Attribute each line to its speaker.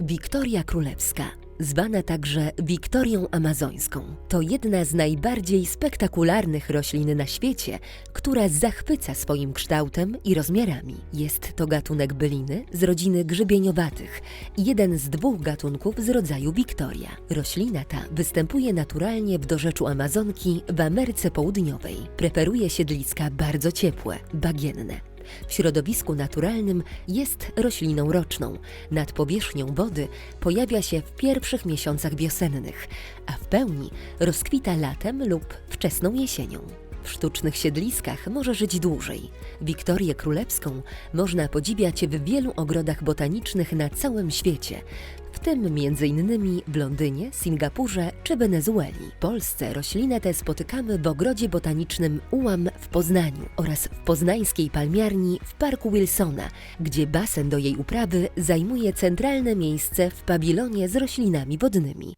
Speaker 1: Wiktoria Królewska, zwana także Wiktorią Amazońską, to jedna z najbardziej spektakularnych roślin na świecie, która zachwyca swoim kształtem i rozmiarami. Jest to gatunek byliny z rodziny grzybieniowatych jeden z dwóch gatunków z rodzaju Wiktoria. Roślina ta występuje naturalnie w dorzeczu Amazonki w Ameryce Południowej. Preferuje siedliska bardzo ciepłe, bagienne. W środowisku naturalnym jest rośliną roczną. Nad powierzchnią wody pojawia się w pierwszych miesiącach wiosennych, a w pełni rozkwita latem lub wczesną jesienią. W sztucznych siedliskach może żyć dłużej. Wiktorię Królewską można podziwiać w wielu ogrodach botanicznych na całym świecie, w tym m.in. w Londynie, Singapurze czy Wenezueli. W Polsce roślinę tę spotykamy w ogrodzie botanicznym Ułam w Poznaniu oraz w poznańskiej palmiarni w Parku Wilsona, gdzie basen do jej uprawy zajmuje centralne miejsce w pawilonie z roślinami wodnymi.